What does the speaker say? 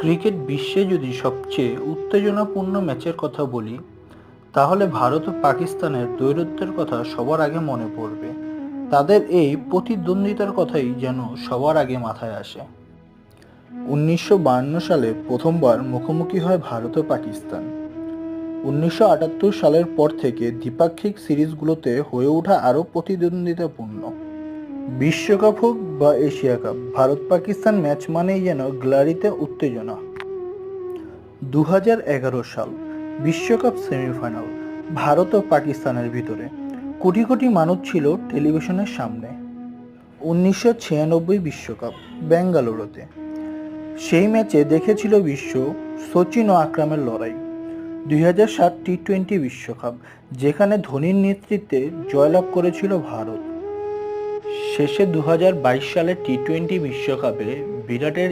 Cricket বিশ্বে যদি সবচেয়ে উত্তেজনাপূর্ণ ম্যাচের কথা বলি, তাহলে ভারত ও পাকিস্তানের দ্বৈরথ্যের কথা সবার আগে মনে পড়বে। তাদের এই প্রতিদ্বন্দ্বিতার কথাই যেন সবার আগে মাথায় আসে। উনিশশো সালে প্রথমবার মুখোমুখি হয় ভারত ও পাকিস্তান। উনিশশো আটাত্তর সালের পর থেকে দ্বিপাক্ষিক সিরিজগুলোতে হয়ে ওঠা আরও প্রতিদ্বন্দ্বিতাপূর্ণ। বিশ্বকাপ হোক বা Asia cup. Bharat Pakistan match মানেই যেন গ্লারিতে উত্তেজনা। দু হাজার এগারো সাল, বিশ্বকাপ সেমিফাইনাল, ভারত ও পাকিস্তানের ভিতরে। কোটি কোটি মানুষ ছিল টেলিভিশনের সামনে। উনিশশো বিশ্বকাপ, বেঙ্গালুরুতে। সেই ম্যাচে দেখেছিল বিশ্ব সচিন ও আকরামের লড়াই। দুই হাজার সাত টি টোয়েন্টি বিশ্বকাপ, যেখানে ধোনির নেতৃত্বে জয়লাভ করেছিল ভারত। শেষে দু হাজার বাইশ সালে টি টোয়েন্টি বিশ্বকাপে বিরাটের